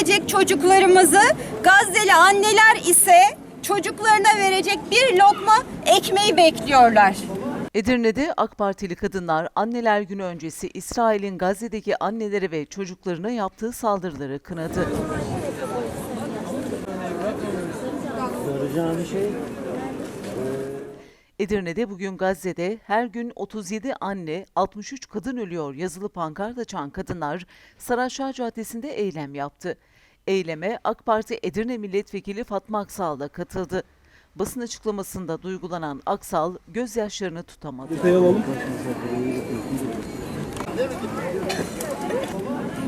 verecek çocuklarımızı, Gazze'li anneler ise çocuklarına verecek bir lokma ekmeği bekliyorlar. Edirne'de AK Partili kadınlar Anneler Günü öncesi İsrail'in Gazze'deki annelere ve çocuklarına yaptığı saldırıları kınadı. Soracağım şey Edirne'de bugün Gazze'de her gün 37 anne, 63 kadın ölüyor yazılı pankart açan kadınlar Saraçhane Caddesi'nde eylem yaptı. Eyleme AK Parti Edirne Milletvekili Fatma Aksal da katıldı. Basın açıklamasında duygulanan Aksal gözyaşlarını tutamadı.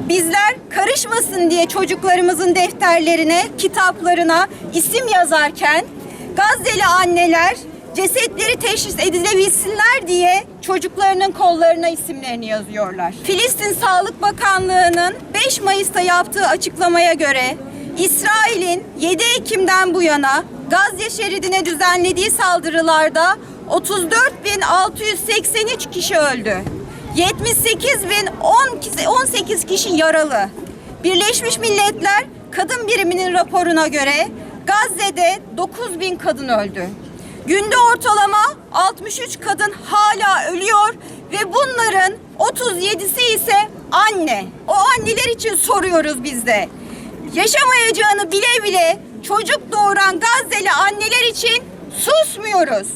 Bizler karışmasın diye çocuklarımızın defterlerine, kitaplarına isim yazarken Gazze'li anneler cesetleri teşhis edilebilsinler diye çocuklarının kollarına isimlerini yazıyorlar. Filistin Sağlık Bakanlığı'nın 5 Mayıs'ta yaptığı açıklamaya göre İsrail'in 7 Ekim'den bu yana Gazze şeridine düzenlediği saldırılarda 34.683 kişi öldü. 78 bin 18 kişi yaralı. Birleşmiş Milletler Kadın Biriminin raporuna göre Gazze'de 9 bin kadın öldü. Günde ortalama 63 kadın hala ölüyor ve bunların 37'si ise anne. O anneler için soruyoruz biz de. Yaşamayacağını bile bile çocuk doğuran Gazze'li anneler için susmuyoruz.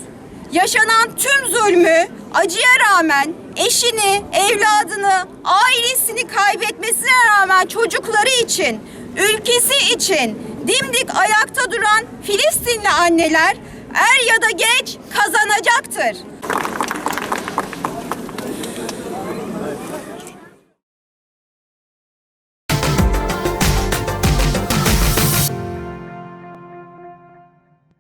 Yaşanan tüm zulmü acıya rağmen eşini, evladını, ailesini kaybetmesine rağmen çocukları için, ülkesi için dimdik ayakta duran Filistinli anneler er ya da geç kazanacaktır.